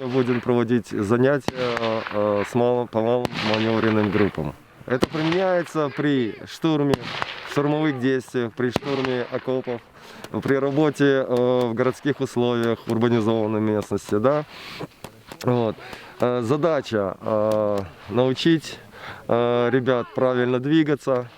Будем проводить занятия э, с малым, по малым маневренным группам. Это применяется при штурме, штурмовых действиях, при штурме окопов, при работе э, в городских условиях, в урбанизованной местности. Да? Вот. Э, Задача э, научить ребят правильно двигаться,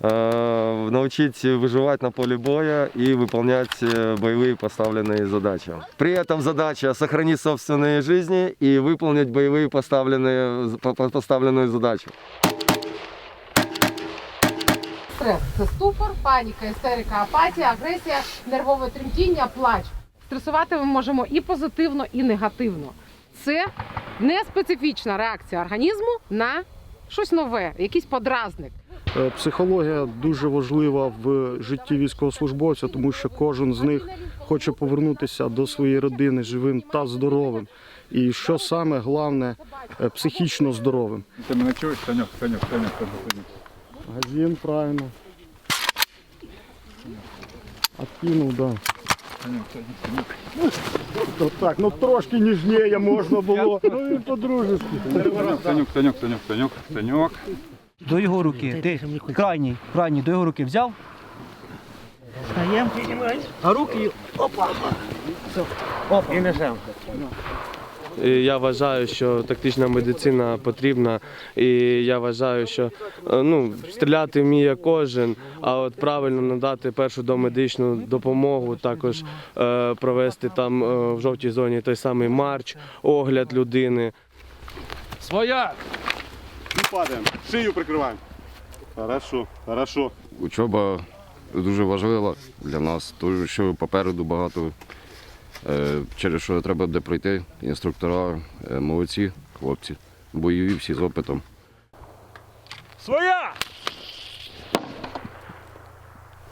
научить выживать на поле боя и выполнять боевые поставленные задачи. При этом задача сохранить собственные жизни и выполнить боевые поставленные, по- по- поставленную задачу. Стрес це ступор, паніка, істерика, апатія, агресія, нервове тремтіння, плач. Стресувати ми можемо і позитивно, і негативно. Це не специфічна реакція організму на щось нове, якийсь подразник. Е, Психологія дуже важлива в житті військовослужбовця, тому що кожен з них хоче повернутися до своєї родини живим та здоровим. І що саме головне, е, психічно здоровим. Ти мене чуєш, Саньок, Саньок, Саньок, Саньок, Газін правильно. Откинув, да. То так, ну трошки ніжніше можна було. Ну і по-дружески. Саньок, Саньок, Саньок, Саньок, Саньок. До його руки. Ти крайній, крайній до його руки взяв. А руки опа. І нажав. І Я вважаю, що тактична медицина потрібна, і я вважаю, що е, ну, стріляти вміє кожен, а от правильно надати першу домедичну допомогу, також е, провести там е, в жовтій зоні той самий марч, огляд людини. Своя! І падаємо. Шию прикриваємо. Хорошо, хорошо. Учоба дуже важлива для нас, тому що попереду багато, через що треба буде пройти. Інструктора е, молодці, хлопці, бойові всі з опитом. Своя!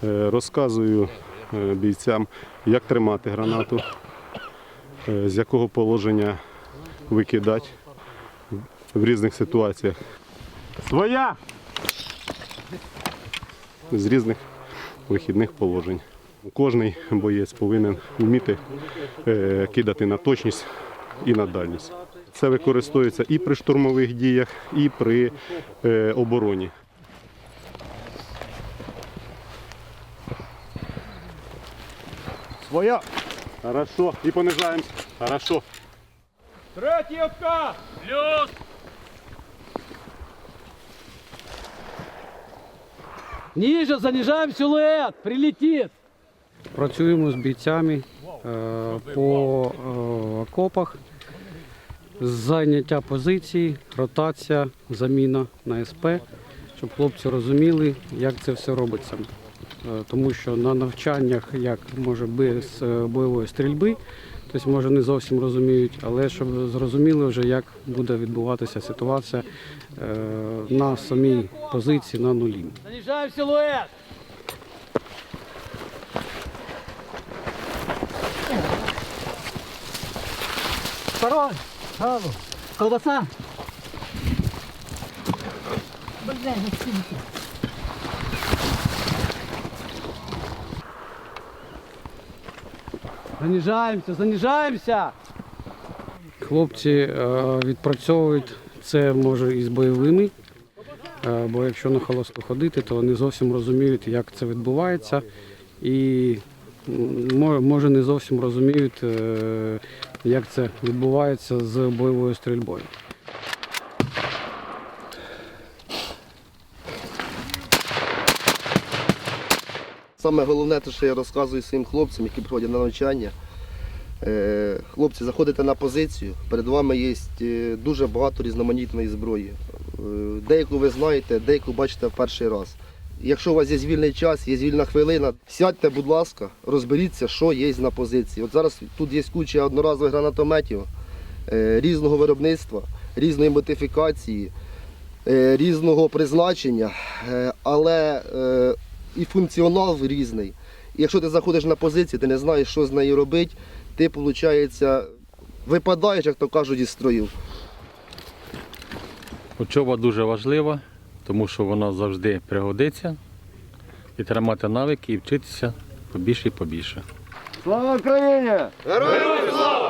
Е, Розказую е, бійцям, як тримати гранату, е, з якого положення викидати в різних ситуаціях. Своя! З різних вихідних положень. Кожний боєць повинен вміти е, кидати на точність і на дальність. Це використовується і при штурмових діях, і при е, обороні. Своя. Хорошо. І понижаємось. Хорошо. Третій! Плюс! Ніже, занижаємо силует, прилетить. Працюємо з бійцями е, по е, окопах, зайняття позицій, ротація, заміна на СП, щоб хлопці розуміли, як це все робиться. Е, Тому що на навчаннях, як може без бойової стрільби, тобто може не зовсім розуміють, але щоб зрозуміли вже, як буде відбуватися ситуація на самій позиції на нулі. Занижаємо силует. Второй. Сразу. Колбаса. Занижаємося, занижаємося. Хлопці е, відпрацьовують це може і з бойовими, е, бо якщо на холосту ходити, то вони зовсім розуміють, як це відбувається, і може не зовсім розуміють, е, як це відбувається з бойовою стрільбою. Саме головне, те, що я розказую своїм хлопцям, які приходять на навчання. Е, Хлопці, заходите на позицію, перед вами є е, дуже багато різноманітної зброї. Е, Деяку ви знаєте, деяку бачите в перший раз. Якщо у вас є вільний час, є вільна хвилина, сядьте, будь ласка, розберіться, що є на позиції. От зараз тут є куча одноразових гранатометів е, різного виробництва, різної модифікації. е, різного призначення, е, але і функціонал різний. Якщо ти заходиш на позицію, ти не знаєш, що з нею робити, ти, виходить, випадаєш, як то кажуть, із строю. Учоба дуже важлива, тому що вона завжди пригодиться. І треба мати навики і вчитися побільше і побільше. Слава Україні! Героям